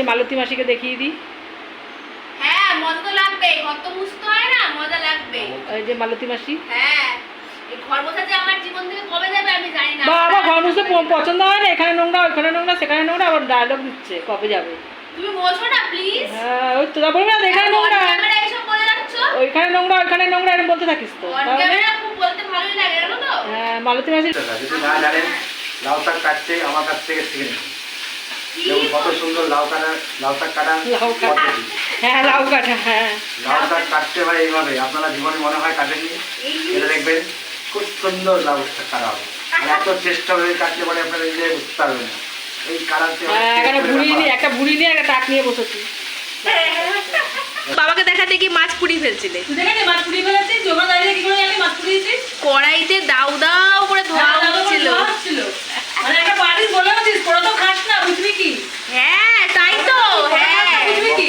এই মালতী মাসিকে দেখিয়ে দিই। হ্যাঁ মজা তো লাগবে ঘর তো মুছতে হয় না মজা লাগবে। এই যে মালতী মাসি। হ্যাঁ এই ঘর মোছা যে আমার জীবন থেকে কবে যাবে আমি জানি না। বাবা ঘর মুছতে পছন্দ হয় না এখানে নোংরা ওখানে নোংরা সেখানে নোংরা আবার ডায়লগ দিচ্ছে কবে যাবে। তুমি মোছো না প্লিজ হ্যাঁ ওই তো বলবি না এখানে নোংরা। ক্যামেরা এইসব বলে যাচ্ছ ওইখানে নোংরা ওইখানে নোংরা এরকম বলতে থাকিস তো। বলতে ভালোই লাগে জানো তো? হ্যাঁ মালতী মাসি। যদি না জানেন লাউ শাক কাটতে আমার কাছ থেকে শিখে নিন। যেমন কত সুন্দর লাউ কাটা লাউ শাক কাটা। লাউ কাটা। হ্যাঁ লাউ কাটা হ্যাঁ। লাউ শাক কাটতে হয় এইভাবে। আপনারা জীবনে মনে হয় কাটেননি? এটা দেখবেন খুব সুন্দর লাউ শাক কাটা হবে। আর এত চেষ্টা করে কাটলে পরে আপনারা নিজে বুঝতে পারবেন। না এই কাটাতে হ্যাঁ এখানে বুড়ি নিয়ে একটা বুড়ি নিয়ে একটা টাক নিয়ে বসেছি। বাবাকে দেখাতে কি মাছ পুড়ি ফেলছিলে। কড়াইতে দেখে মাছ পুড়িয়ে ফেলেছিস জমা দাঁড়িয়ে কি করে জানি মাছ পুড়িয়েছিস কড়াইতে দাউ দাউ করে ধোয়া হচ্ছিল হচ্ছিল মানে একটা পার্টি বলেওছিস তোরা তো বুঝবি কি? হ্যাঁ তাই তো হ্যাঁ। কি?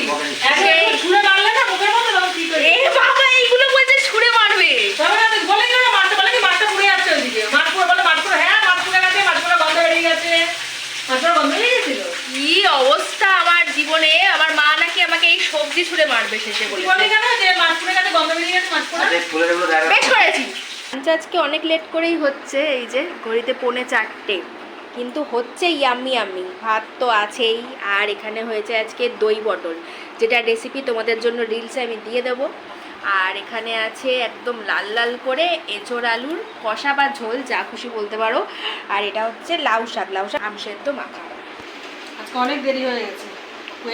ছুঁড়ে মারলে না মুখের মধ্যে তখন কি করে এ বাবা এইগুলো বলছে ছুঁড়ে মারবে। তবে না বলে বলে কি মাছটা পুড়ে যাচ্ছে ওইদিকে। মাছ পুরো বলে পুরো হ্যাঁ পুড়ে গেছে মাছ পুরো গন্ধ বেরিয়ে গেছে। পুরো গেছিল? কি অবস্থা আমার জীবনে? আমার মা নাকি আমাকে এই সবজি ছুঁড়ে মারবে শেষে তুই বলে বলি কেন যে পুড়ে গেছে গন্ধ বেরিয়ে গেছে মাছ পুরো আচ্ছা বেশ করেছি। আজকে অনেক লেট করেই হচ্ছে এই যে ঘড়িতে পৌনে চারটে। কিন্তু হচ্ছে ইয়াম্মি ইয়াম্মি। ভাত তো আছেই। আর এখানে হয়েছে আজকে দই পটল। যেটা রেসিপি তোমাদের জন্য রিলসে আমি দিয়ে দেব। আর এখানে আছে একদম লাল লাল করে এঁচোড় আলুর কষা বা ঝোল যা খুশি বলতে পারো। আর এটা হচ্ছে লাউ শাক। লাউ শাক আম সেদ্ধ মাখা। আজকে অনেক দেরি হয়ে গেছে।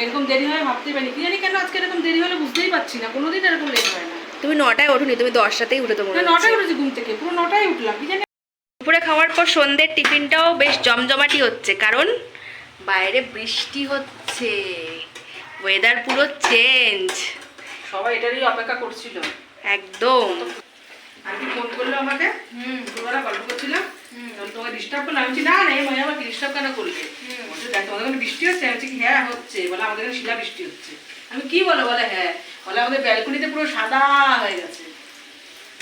এরকম দেরি হয় ভাবতেই পারিনি। কি জানি কেন আজকে এরকম দেরি হলে বুঝতেই পারছি না। কোনোদিন এরকম লেট হয় না। তুমি নটায় ওঠোনি তুমি দশটাতেই উঠে তো মনে নটায় উঠেছি ঘুম থেকে। পুরো নটায় উঠলাম। কি জানি দুপুরে খাওয়ার পর সন্ধ্যের টিফিনটাও বেশ জমজমাটি হচ্ছে কারণ বাইরে বৃষ্টি হচ্ছে ওয়েদার পুরো চেঞ্জ সবাই এটারই অপেক্ষা করছিল। একদম। আন্টি ফোন করল আমাকে হুম। দুপুরবেলা গল্প করছিলাম তোমাকে ডিস্টার্ব করলাম। আমি না এই মনে আমাকে ডিস্টার্ব কেন করলে? বলছে দেখ তোমাদের ওখানে বৃষ্টি হচ্ছে? আমি কি, হ্যাঁ হচ্ছে। বলে আমাদের এখানে শিলা বৃষ্টি হচ্ছে। আমি কি বলো বলে হ্যাঁ। বলে আমাদের ব্যালকনিতে পুরো সাদা হয়ে গেছে।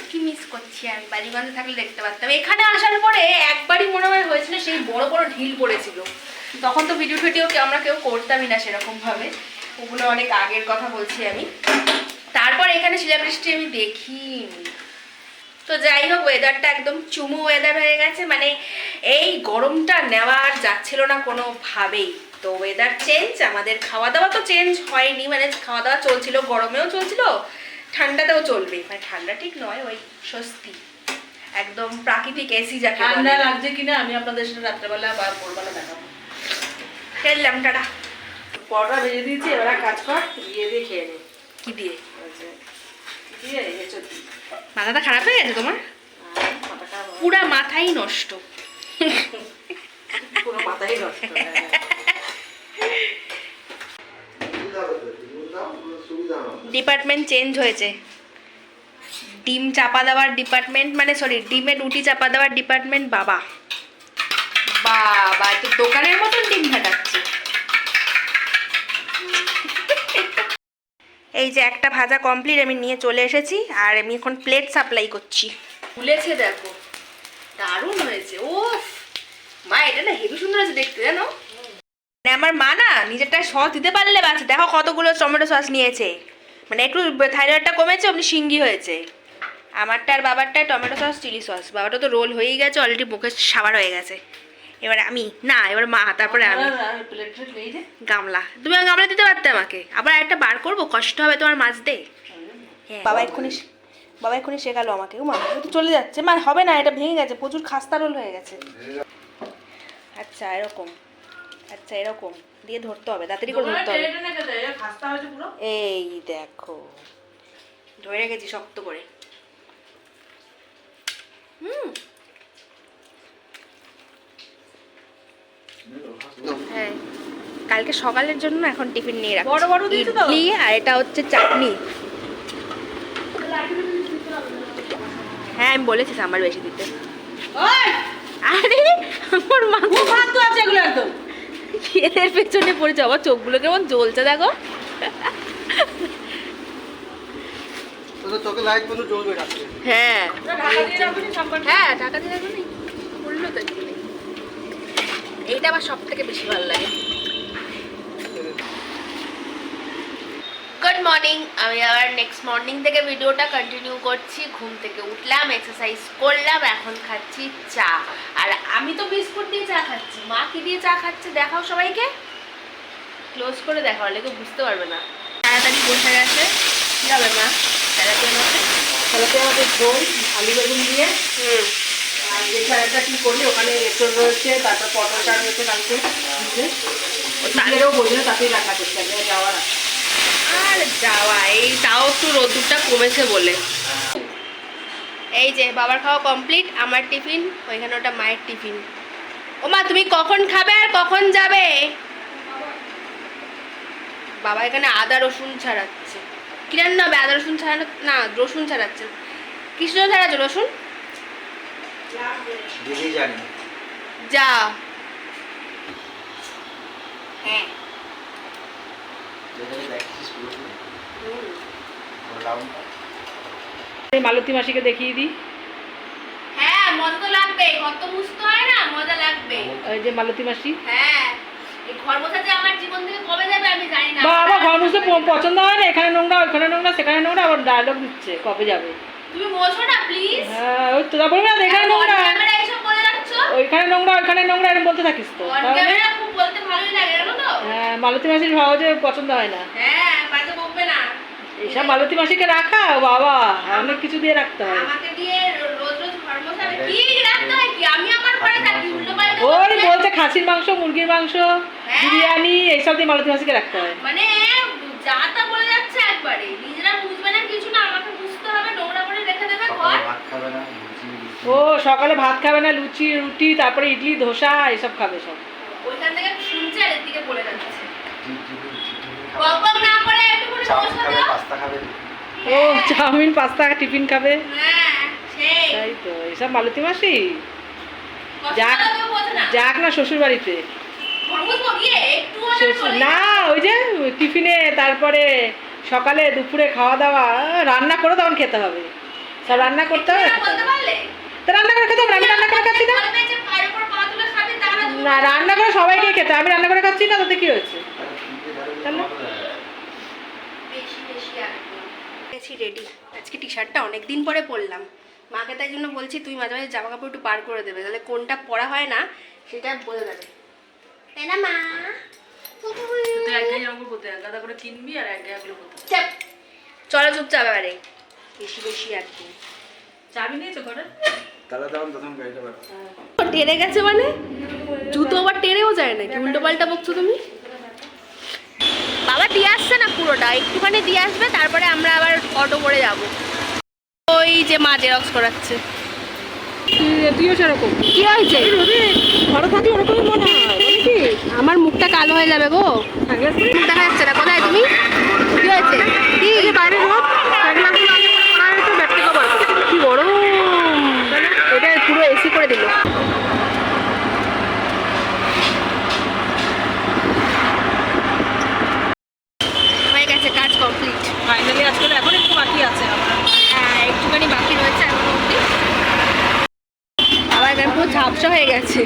কি মিস করছি আমি? বালিগঞ্জে থাকলে দেখতে পারতাম। এখানে আসার পরে একবারই মনে হয় হয়েছিল সেই বড় বড় ঢিল পড়েছিল। তখন তো ভিডিও কেউ আমরা কেউ করতামই না সেরকম ভাবে ওগুলো অনেক আগের কথা বলছি আমি। তারপর এখানে শিলাবৃষ্টি আমি দেখিনি। তো যাই হোক ওয়েদারটা একদম চুমু ওয়েদার হয়ে গেছে। মানে এই গরমটা নেওয়া আর যাচ্ছিল না কোনোভাবেই। তো ওয়েদার চেঞ্জ আমাদের খাওয়া দাওয়া তো চেঞ্জ হয়নি। মানে খাওয়া দাওয়া চলছিল, গরমেও চলছিল ঠান্ডাতেও চলবে মানে ঠান্ডা ঠিক নয় ওই স্বস্তি। একদম প্রাকৃতিক এসি যাকে ঠান্ডা লাগছে কিনা আমি আপনাদের সাথে রাত্রেবেলা বা ভোরবেলা দেখাবো। খেললাম টাটা। পরোটা ভেজে দিয়েছি এবার কাজ কর ইয়ে দিয়ে খেয়ে নে। কি দিয়ে? দিয়ে মাথাটা খারাপ হয়ে গেছে তোমার? আর পুরা মাথাই নষ্ট। পুরো মাথাই নষ্ট হ্যাঁ। ডিপার্টমেন্ট চেঞ্জ হয়েছে। ডিম চাপা দেওয়ার ডিপার্টমেন্ট মানে সরি ডিমে রুটি চাপা দেওয়ার ডিপার্টমেন্ট বাবা। বাবা তো দোকানের মতন ডিম ফাটাচ্ছে। এই যে একটা ভাজা কমপ্লিট আমি নিয়ে চলে এসেছি আর আমি এখন প্লেট সাপ্লাই করছি। ফুলেছে দেখো। দারুণ হয়েছে ও মা এটা না হেভি সুন্দর আছে দেখতে জানো? মানে আমার মা না নিজেরটা সস দিতে পারলে বাচ্চা দেখো কতগুলো টমেটো সস নিয়েছে। মানে একটু থাইরয়েডটা কমেছে অমনি সিঙ্গি হয়েছে। আমারটা আর বাবারটায় টমেটো সস চিলি সস। বাবাটা তো রোল হয়েই গেছে অলরেডি মুখে সাবার হয়ে গেছে। এবার আমি না এবার মা তারপরে আমি। গামলা। তুমি গামলা দিতে পারতে আমাকে? আবার একটা বার করব কষ্ট হবে তোমার মাছ দে বাবা এক্ষুনি বাবা এক্ষুনি শেখালো আমাকে। ও মা তো চলে যাচ্ছে। মা হবে না এটা ভেঙে গেছে প্রচুর খাস্তা রোল হয়ে গেছে। আচ্ছা এরকম। আচ্ছা এরকম। দিয়ে ধরতে হবে তাড়াতাড়ি করে ধরতে হবে। এই দেখো। ধরে রেখেছি শক্ত করে। হুম। হ্যাঁ। কালকে সকালের জন্য এখন টিফিন নিয়ে রাখছি। বড় বড় ইডলি আর এটা হচ্ছে চাটনি। হ্যাঁ আমি বলেছি সাম্বার বেশি দিতে। আরে আমার মা খুব ফালতু আছে এগুলো একদম। এদের পেছনে পড়েছে আবার চোখগুলো কেমন জ্বলছে দেখো। হ্যাঁ। হ্যাঁ টাকা দিয়ে। এইটা আমার সব থেকে বেশি ভালো লাগে। মর্নিং আমি আবার নেক্সট মর্নিং থেকে ভিডিওটা কন্টিনিউ করছি। ঘুম থেকে উঠলাম এক্সারসাইজ করলাম এখন খাচ্ছি চা। আর আমি তো বিস্কুট দিয়ে চা খাচ্ছি। মা কি দিয়ে চা খাচ্ছে দেখাও সবাইকে। ক্লোজ করে দেখাও কেউ বুঝতে পারবে না। তাড়াতাড়ি বসে গেছে। কি হবে মা? তাহলে আমাদের ঝোল আলু বেগুন দিয়ে। হুম। আর একটা কি করি ওখানে এঁচড় রয়েছে তারপর পটলটা রয়েছে কালকে। তাদেরও বলি তাতেই রাখা করতে হবে যাওয়ার আগে। আর যাওয়া এই তাও একটু রোদ্দুরটা কমেছে বলে এই যে বাবার খাওয়া কমপ্লিট আমার টিফিন। ওইখানে ওটা মায়ের টিফিন ও মা তুমি কখন খাবে আর কখন যাবে? বাবা এখানে আদা রসুন ছাড়াচ্ছে কি রান্না হবে আদা রসুন ছাড়ানো না রসুন ছাড়াচ্ছে জন্য ছাড়াচ্ছে রসুন যা হ্যাঁ মালতী মাসিকে দেখিয়ে দিই। হ্যাঁ মজা তো লাগবে। কত বুঝতে হয় না? মজা লাগবে। ওই যে মালতী মাসি। হ্যাঁ এই ঘর আমার জীবন থেকে কবে যাবে আমি জানি না। বাবা ঘর মুছতে পছন্দ হয় না। এখানে নোংরা ওখানে নোংরা সেখানে নোংরা আবার ডায়লগ দিচ্ছে কবে যাবে। তুমি বোঝো না প্লিজ হ্যাঁ ওই তো তা বলবি না এখানে নোংরা। ক্যামেরা এইসব বলে যাচ্ছ ওইখানে নোংরা ওইখানে নোংরা এরকম বলতে থাকিস তো। ক্যামেরা খুব বলতে ভালোই লাগে জানো তো? হ্যাঁ মালতী মাসির সহজে পছন্দ হয় না। হ্যাঁ না এইসব মালতী মাসিকে রাখা? বাবা অনেক কিছু দিয়ে রাখতে হয়। আমাকে দিয়ে রো- রোজ রোজ ঘর বসাবে কি রাখতে হয় কি? আমি আমার ঘরে থাকি উল্টো পাল্টা ওই বলছে খাসির মাংস মুরগির মাংস হ্যাঁ। বিরিয়ানি এইসব দিয়ে মালতী মাসিকে রাখতে হয়। মানে যা তা বলে যাচ্ছে একবারে। নিজেরা বুঝবে না কিছু না আমাকে বুঝতে হবে নোংরা করে রেখে দেবে ঘর। সকালে ভাত খাবে না লুচি লুচি। ও সকালে ভাত খাবে না লুচি রুটি তারপরে ইডলি ধোসা এসব খাবে সব। ওইখান থেকে শুনছে আর এদিকে বলে যাচ্ছে। ও চাউমিন পাস্তা টিফিন খাবে? হ্যাঁ তাই তো এসব মালতী মাসি? যাক লাগবে বোঝে না। যাক না শ্বশুর বাড়িতে না ওই যে টিফিনে তারপরে সকালে দুপুরে খাওয়া দাওয়া রান্না করে তখন খেতে হবে। সব রান্না করতে হবে? তা রান্না করে খেতে হবে? আমি রান্না করে খাচ্ছি না? না রান্না করে সবাইকে খেতে হবে। আমি রান্না করে খাচ্ছি না তাতে কি হয়েছে? তাহলে? বেশি বেশি রেডি আজকে টি শার্টটা অনেক দিন পরে পরলাম। মাকে তাই জন্য বলছি তুই মাঝে মাঝে জামা কাপড় একটু বার করে দেবে। তাহলে কোনটা পরা হয় না সেটা বলে দেবে। তাই না মা। চলো চুপচাপ এবারে। বেশি বেশি একদম চাবি নিয়েছো ঘরে? তাহলে তখন তখন গাড়িটা বার করো। টেনে গেছে মানে? জুতো আবার টেনেও যায় নাকি? উল্টো পাল্টা বকছো তুমি? পুরোটা একটুখানি দিয়ে আসবে তারপরে আমরা আবার অটো করে যাব। ওই যে মা জেরক্স করাচ্ছে। তুইও সেরকম? কি হয়েছে? ঘরে থাকি ওরকমই মনে হয় আমার মুখটা কালো হয়ে যাবে গো। দেখা যাচ্ছে না। কোথায় তুমি? কি হয়েছে? কি? বাইরে রোদ সানগ্লাসগুলো আগে পরে পরা হয়েছে ব্যাটারিও বার করে দিল। কি গরম এটা পুরো এসি করে দিল হয়ে গেছে কাজ কমপ্লিট ফাইনালি আজকে তো এখন একটু বাকি আছে আমার হ্যাঁ একটুখানি বাকি রয়েছে এখন অবধি আবার এখানে পুরো ঝাপসা হয়ে গেছে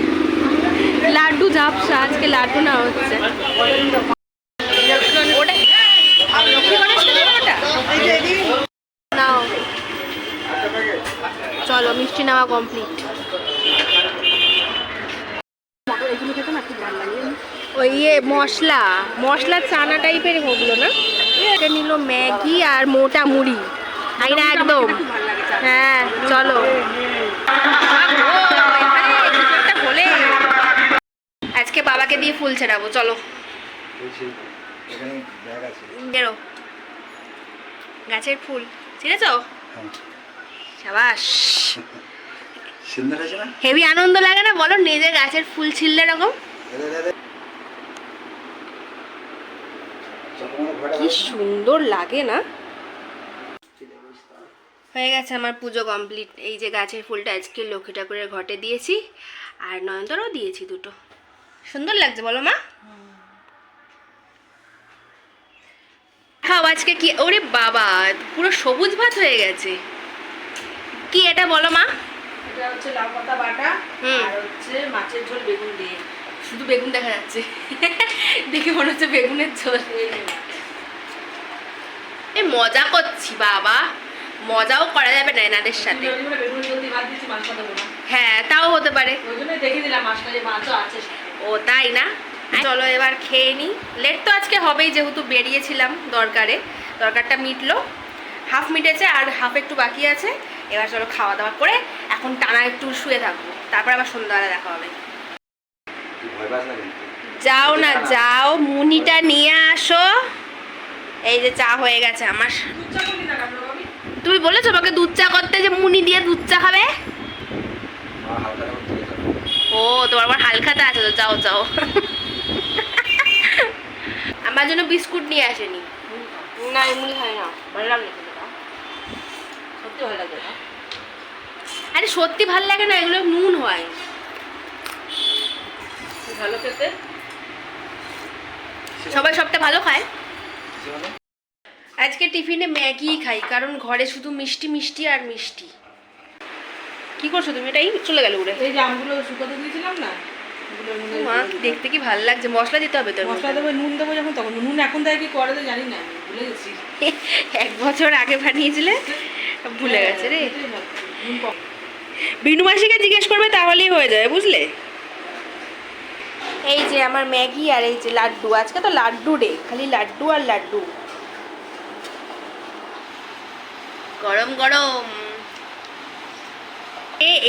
লাড্ডু ঝাপসা আজকে না হচ্ছে চলো মিষ্টি নেওয়া কমপ্লিট ওই ইয়ে মশলা। মশলা চানা টাইপের ওগুলো না? এটা নিল ম্যাগি আর মোটা মুড়ি। তাই না একদম। হ্যাঁ চলো ও, এখানে কিছু একটা হলে আজকে বাবাকে দিয়ে ফুল ছেড়াবো চলো। বেরো। গাছের ফুল ছিঁড়েছ? হ্যাঁ। সাবাস। আছে হেভি আনন্দ লাগে না? বলো নিজে গাছের ফুল ছিললে এরকম? কি সুন্দর লাগে না? হয়ে গেছে আমার পুজো কমপ্লিট। এই যে গাছের ফুলটা আজকে লক্ষ্মী ঠাকুরের ঘটে দিয়েছি আর নয়নতারও দিয়েছি দুটো। সুন্দর লাগছে বলো মা। খাও আজকে কি ওরে বাবা পুরো সবুজ ভাত হয়ে গেছে। কি এটা বলো মা। এটা হচ্ছে লাউ পাতা বাটা আর হচ্ছে মাছের ঝোল বেগুন দিয়ে। শুধু বেগুন দেখা যাচ্ছে। দেখে মনে হচ্ছে বেগুনের ঝোল। এই মজা করছি বাবা মজাও করা যাবে না এনাদের সাথে। জন্য হ্যাঁ তাও হতে পারে। ওই জন্যই দেখিয়ে দিলাম মাছটা যে মাছও আছে। ও তাই না? চলো এবার খেয়ে নিই লেট তো আজকে হবেই যেহেতু বেরিয়েছিলাম দরকারে। দরকারটা মিটলো। হাফ মিটেছে আর হাফ একটু বাকি আছে। এবার চলো খাওয়া দাওয়া করে এখন টানা একটু শুয়ে থাকব। তারপর আবার সন্ধ্যাবেলা দেখা হবে। যাও না যাও। মুনিটা নিয়ে আসো। এই যে চা হয়ে গেছে আমার। তুমি বলেছ আমাকে দুধ চা করতে যে মুনি দিয়ে দুধ চা খাবে আমার হালকা করে তুলে যাবে ও তোমার আবার হালখাতা আছে তো যাও যাও। আমার জন্য বিস্কুট নিয়ে আসেনি। না এমনি হয় না। ভালো দাও। সত্যি ভালো লাগে না। আরে সত্যি ভালো লাগে না এগুলো নুন হয়। ভালো খেতে? সবাই সবটা ভালো খায়? আজকে টিফিনে ম্যাগি খাই কারণ ঘরে শুধু মিষ্টি মিষ্টি আর মিষ্টি। কি করছ তুমি? এটাই চলে গেল উড়ে। এই যে আমগুলো শুকাতে দিয়েছিলাম না মা দেখতে কি ভালো লাগছে। মশলা দিতে হবে তোর মশলা দেবো নুন দেবো যখন তখন। নুন এখন দেয় কি করে জানি না ভুলে গেছি। এক বছর আগে বানিয়েছিলে ভুলে গেছে রে। বিনু মাসিকে জিজ্ঞেস করবে তাহলেই হয়ে যাবে বুঝলে? এই যে আমার ম্যাগি আর এই যে লাড্ডু। আজকে তো লাড্ডু রে খালি লাড্ডু আর লাড্ডু। গরম গরম।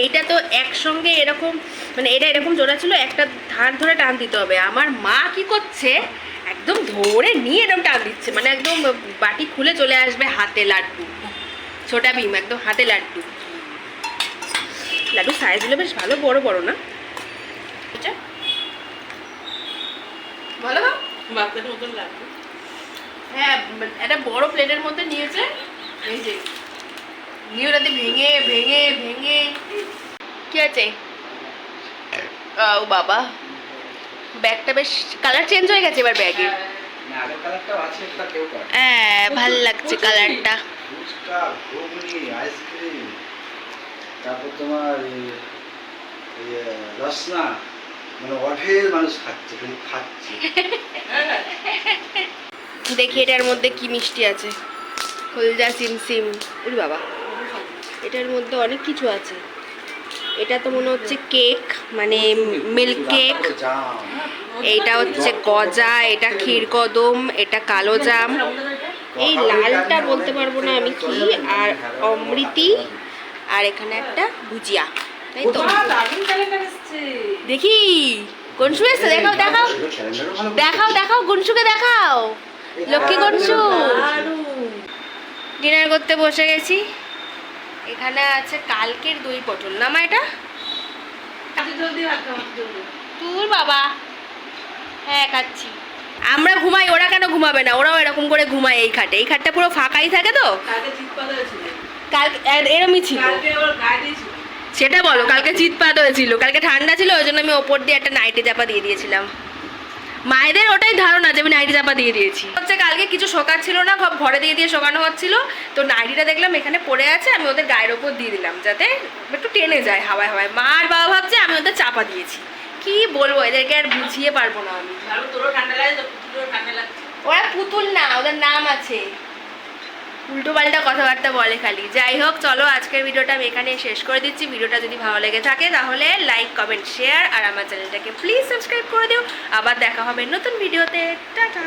এইটা তো একসঙ্গে এরকম মানে এটা এরকম জোড়া ছিল একটা ধার ধরে টান দিতে হবে। আমার মা কি করছে একদম ধরে নিয়ে এরকম টান দিচ্ছে মানে একদম বাটি খুলে চলে আসবে হাতে লাড্ডু। ছোটা ভীম একদম হাতে লাড্ডু। লাড্ডু সাইজগুলো বেশ ভালো বড় বড় না? এটা? ভালো বাচ্চার মতন লাগবে। হ্যাঁ একটা বড় প্লেটের মধ্যে নিয়েছে। এই যে নিয়ে ওটাতে ভেঙে ভেঙে ভেঙে। কি আছে? ও বাবা। ব্যাগটা বেশ কালার চেঞ্জ হয়ে গেছে এবার কেউ করে হ্যাঁ ভালো লাগছে কালারটা। তারপর তোমার রসনা। মানে অঢেল মানুষ খাচ্ছে খালি খাচ্ছে। দেখি এটার মধ্যে কি মিষ্টি আছে। হলদা সিম সিম। উরি বাবা। এটার মধ্যে অনেক কিছু আছে। এটা তো মনে হচ্ছে কেক মানে মিল্ক কেক। এইটা হচ্ছে গজা এটা ক্ষীরকদম এটা কালো জাম। এই লালটা বলতে পারব না আমি কি আর অমৃতি আর এখানে একটা ভুজিয়া। তাই তো? দেখি গনসু এসছে দেখাও দেখাও। দেখাও দেখাও গনসুকে দেখাও। লক্ষ্মী গনসু। ডিনার করতে বসে গেছি। এখানে আছে কালকের দই পটল না মা এটা? তোর বাবা। হ্যাঁ খাচ্ছি। আমরা ঘুমাই ওরা কেন ঘুমাবে না? ওরাও এরকম করে ঘুমায় এই খাটে। এই খাটটা পুরো ফাঁকাই থাকে তো? কালকে এরমই ছিল। সেটা বলো কালকে চিৎপাত হয়েছিল। কালকে ঠান্ডা ছিল ওই জন্য আমি ওপর দিয়ে একটা নাইটে চাপা দিয়ে দিয়েছিলাম। মায়েদের ওটাই ধারণা যে আমি নাইটি চাপা দিয়ে দিয়েছি। হচ্ছে কালকে কিছু শোকার ছিল না সব ঘরে দিয়ে দিয়ে শোকানো হচ্ছিল। তো নাইটিটা দেখলাম এখানে পড়ে আছে আমি ওদের গায়ের ওপর দিয়ে দিলাম যাতে একটু টেনে যায় হাওয়ায় হাওয়ায়। মা আর বাবা ভাবছে আমি ওদের চাপা দিয়েছি। কি বলব এদেরকে আর বুঝিয়ে পারব না আমি। ওরা পুতুল না ওদের নাম আছে। উল্টো পাল্টা কথাবার্তা বলে খালি। যাই হোক, চলো আজকের ভিডিওটা আমি এখানে শেষ করে দিচ্ছি। ভিডিওটা যদি ভালো লেগে থাকে, তাহলে লাইক কমেন্ট শেয়ার আর আমার চ্যানেলটাকে প্লিজ সাবস্ক্রাইব করে দিও। আবার দেখা হবে নতুন ভিডিওতে। টাটা!